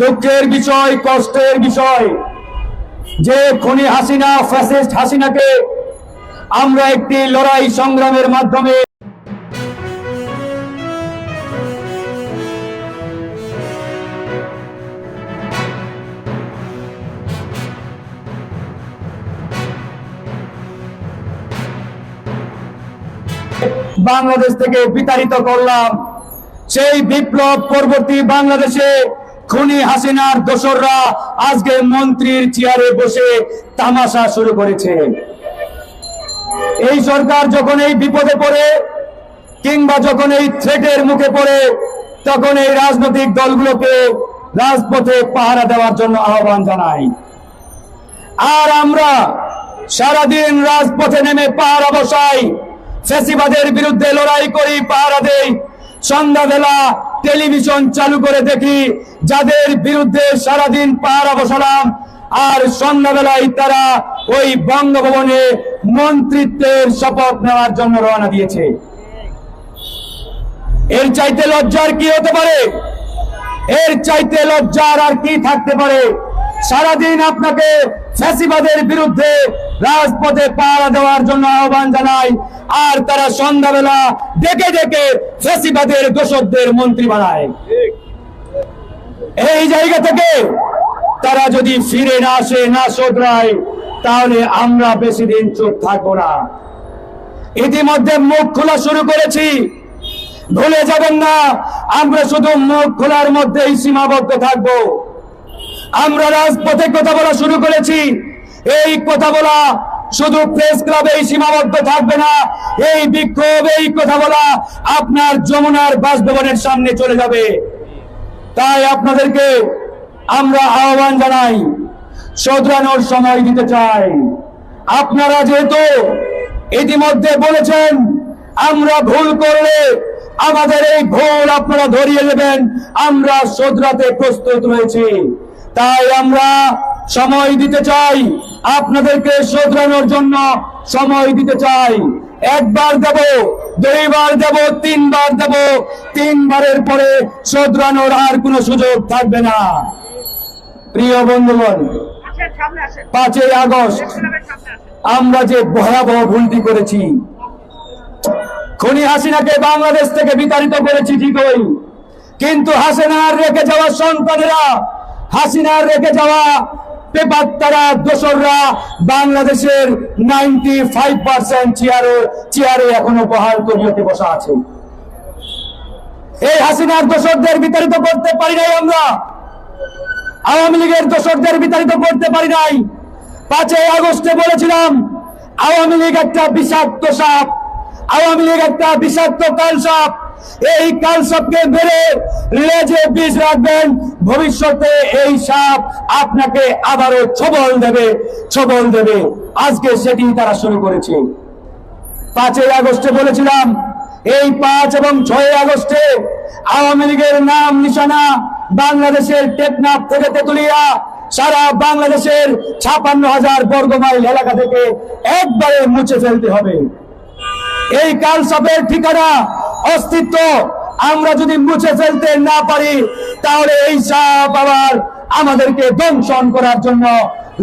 দুঃখের বিষয়, কষ্টের বিষয়। যে খনি হাসিনা ফ্যাসিস্ট হাসিনাকে আমরা একটি লড়াই সংগ্রামের মাধ্যমে বাংলাদেশ থেকে বিতাড়িত করলাম। সেই বিপ্লব পরবর্তী বাংলাদেশে খুনি হাসিনার দোসররা আজকে মন্ত্রীর চেয়ারে বসে তামাশা শুরু করেছে। এই সরকার যখন এই বিপদে পড়ে, কিংবা যখন এই থ্রেটের মুখে পড়ে, তখন এই রাজনৈতিক দলগুলোকে রাজপথে পাহারা দেওয়ার জন্য আহ্বান জানাই। আর আমরা সারাদিন রাজপথে নেমে পাহারা বসাই ফেসিবাদের বিরুদ্ধে লড়াই করি, পাহারা দেই। সন্ধ্যাবেলা টেলিভিশন চালু করে দেখি, যাদের বিরুদ্ধে সারাদিন পাহারা বসালাম আর সন্ধ্যাবেলায় তারা ওই বঙ্গভবনে মন্ত্রিত্বের শপথ নেওয়ার জন্য রওনা দিয়েছে। এর চাইতে লজ্জার কি হতে পারে? এর চাইতে লজ্জার আর কি থাকতে পারে? সারাদিন আপনাকে ফ্যাসিবাদের বিরুদ্ধে রাজপথে পাহারা দেওয়ার জন্য আহ্বান জানাই। আর তারা সন্ধ্যাবেলা ডেকে ডেকে ফ্যাসিবাদের দোষকদের মন্ত্রী বানায়। এই জায়গা থেকে তারা যদি ফিরে না আসে, না শোধরায়, তাহলে আমরা বেশি দিন চুপ থাকব না। ইতিমধ্যে মুখ খোলা শুরু করেছি। ভুলে যাবেন না, আমরা শুধু মুখ খোলার মধ্যেই সীমাবদ্ধ থাকব। আমরা রাজপথে কথা বলা শুরু করেছি। এই কথা বলা শুধু প্রেস ক্লাবেই সীমাবদ্ধ থাকবে না। এই বিক্ষোভ, এই কথা বলা আপনার যমুনার বাসভবনের সামনে চলে যাবে। তাই আপনাদেরকে আমরা আহ্বান জানাই, শোধরানোর সময় দিতে চাই। আপনারা যেহেতু ইতিমধ্যে বলেছেন, আমরা ভুল করলে আমাদের এই ভুল আপনারা ধরিয়ে দেবেন, আমরা শোধরাতে প্রস্তুত রয়েছি। তাই আমরা সময় দিতে চাই। আপনাদেরকে শোধরানোর জন্য সময় দিতে চাই। একবার দেব দুইবার দেব তিনবার দেব। তিনবারের পরে শোধরানোর আর কোনো সুযোগ থাকবে না। প্রিয় বন্ধুগণ আসেন। পাঁচই আগস্ট আমরা যে ভয়াবহ ভুলটি করেছি খনি হাসিনাকে বাংলাদেশ থেকে বিতাড়িত করেছি ঠিকই কিন্তু হাসিনার রেখে যাওয়া সন্তানেরা হাসিনার রেখে যাওয়া পেপার তারা দোসররা বাংলাদেশের নাইনটি ফাইভ পার্সেন্ট চেয়ারে চেয়ারে এখনও বহাল করিয়েতে বসা আছে। এই হাসিনার দোসরদের বিতাড়িত করতে পারি নাই আমরা। আওয়ামী লীগের দোসরদের বিতাড়িত করতে পারি নাই। পাঁচই আগস্টে বলেছিলাম, আওয়ামী লীগ একটা বিষাক্ত সাপ, আওয়ামী লীগ একটা বিষাক্ত কাল সাপ এই কাল সাপকে মেরে লেজে বিষ রাখবেন ভবিষ্যতে এই সাপ আপনাকে আবারও ছবল দেবে ছবল দেবে। আজকে সেটি তারা শুরু করেছে। পাঁচই আগস্টে বলেছিলাম, এই পাঁচ এবং ছয় আগস্টে আওয়ামী লীগের নাম নিশানা বাংলাদেশের টেকনাফ থেকে তেতুলিয়া সারা বাংলাদেশের ছাপান্ন হাজার বর্গ মাইল এলাকা থেকে একবারে মুছে ফেলতে হবে। এই কাল সাপের ঠিকানা, অস্তিত্ব আমরা যদি মুছে ফেলতে না পারি, তাহলে এই সাপ আবার আমাদেরকে দংশন করার জন্য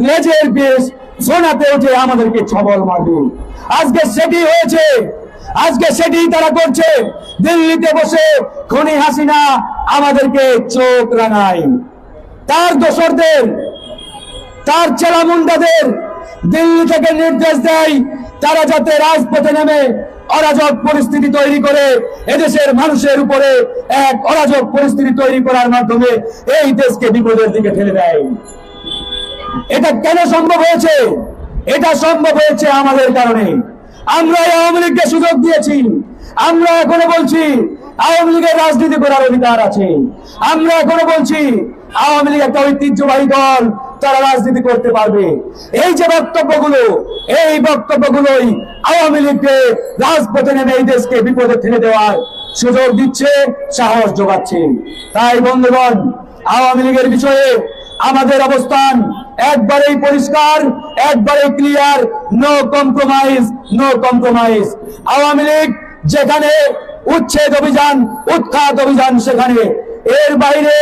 লেজের বিষ সোনাতে উঠে আমাদেরকে ছবল মারবে। আজকে সেটি হয়েছে, আজকে সেটি তারা করছে। দিল্লিতে বসে খনি হাসিনা আমাদেরকে চোখ রাঙায়। তার দোসরদের তার চেলামুন্ডাদের দিল্লি থেকে নির্দেশ দেয়, তারা যাতে রাজপথে নেমে অরাজক পরিস্থিতি তৈরি করে এদেশের মানুষের উপরে এক অরাজক পরিস্থিতি তৈরি করার মাধ্যমে এই দেশকে বিপদের দিকে ঠেলে দেয়। এটা কেন সম্ভব হয়েছে? এটা সম্ভব হয়েছে আমাদের কারণে। আমরা আওয়ামী লীগকে সুযোগ দিয়েছি। আমরা এখনও বলছি আওয়ামী লীগের রাজনীতি করার অধিকার আছে। আমরা এখনও বলছি আওয়ামী লীগ একটা ঐতিহ্যবাহী দল। তারা রাজনীতি করতে পারবে। এই যে বক্তব্যগুলো, এই বক্তব্যগুলোই আওয়ামী লীগকে রাজপথে নেমে এই দেশকে বিপদে ঠেলে দেওয়ার সুযোগ দিচ্ছে, সাহস যোগাচ্ছে। তাই বন্ধুগণ, আওয়ামী লীগের বিষয়ে আমাদের অবস্থান একবারেই পরিষ্কার, একবারেই clear no compromise no compromise Awami League যেখানে উচ্ছেদ অভিযান, উৎখাত অভিযান সেখানে, এর বাইরে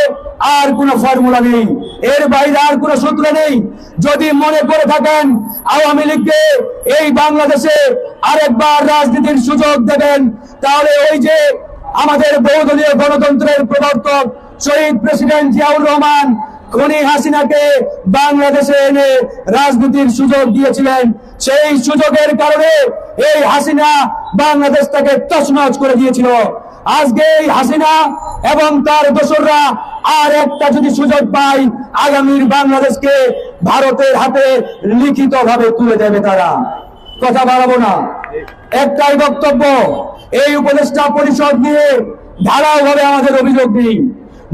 আর কোনো ফর্মুলা নেই। এর বাইরে আর কোনো সূত্র নেই। যদি মনে করে থাকেন, আওয়ামী লীগকে এই বাংলাদেশে আরেকবার রাজনীতির সুযোগ দেবেন, তাহলে ওই যে আমাদের বহুদলীয় গণতন্ত্রের প্রবর্তক শহীদ প্রেসিডেন্ট জিয়াউর রহমান, খনি হাসিনাকে বাংলাদেশে এনে রাজনীতির সুযোগ দিয়েছিলেন। সেই সুযোগের কারণে এই হাসিনা বাংলাদেশ তাকে তছনছ করে দিয়েছিল। আজকে এই হাসিনা এবং তার দোসররা আর একটা যদি সুযোগ পায়, আগামীর বাংলাদেশকে ভারতের হাতে লিখিত ভাবে তুলে দেবে তারা। কথা বাড়াবো না। একটাই বক্তব্য, এই উপদেষ্টা পরিষদ নিয়ে ধারাও ভাবে আমাদের অভিযোগ নেই।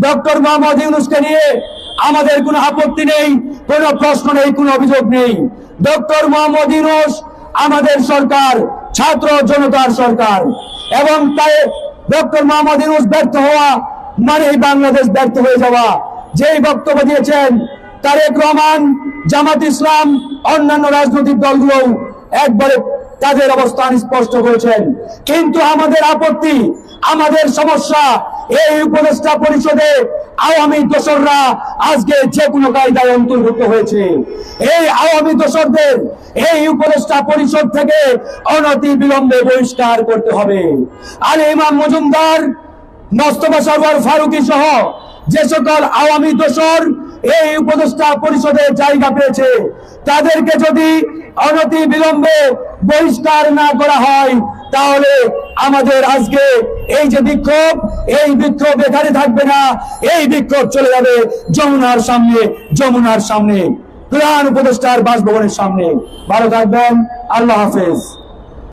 ডক্টর মোহাম্মদ ইউনুসকে নিয়ে আমাদের কোনো আপত্তি নেই, কোনো প্রশ্ন নেই, কোনো অভিযোগ নেই। ডক্টর মোহাম্মদ ইউনুস আমাদের সরকার, ছাত্র জনতার সরকার, এবং তাই ডক্টর মোহাম্মদ ইউনুস ব্যর্থ হওয়া মানে বাংলাদেশ ব্যর্থ হয়ে যাওয়া। যেই বক্তব্য দিয়েছেন তারেক রহমান, জামাত ইসলাম, অন্যান্য রাজনৈতিক দলগুলো একবারে তাদের অবস্থান স্পষ্ট করেছেন। কিন্তু আমাদের আপত্তি, আমাদের সমস্যা এই উপদেষ্টা পরিষদে আওয়ামী দোসররা আজকে যে কোনো কায়দায় অন্তর্ভুক্ত হয়েছে। এই আওয়ামী দোসরদের এই উপদেষ্টা পরিষদ থেকে অনতি বিলম্বে বহিষ্কার করতে হবে। আর ইমাম মজুমদার, মোস্তফা সরওয়ার ফারুকি সহ যে সকল আওয়ামী দোসর এই উপদেষ্টা পরিষদে জায়গা পেয়েছে, তাদেরকে যদি অনতি বিলম্বে বহিষ্কার না করা হয়, তাহলে আমাদের আজকে এই যে বিক্ষোভ, এই বিক্ষোভ এখানে থাকবে না। এই বিক্ষোভ চলে যাবে যমুনার সামনে যমুনার সামনে। প্রধান উপদেষ্টার বাসভবনের সামনে। ভালো থাকবেন। আল্লাহ হাফেজ।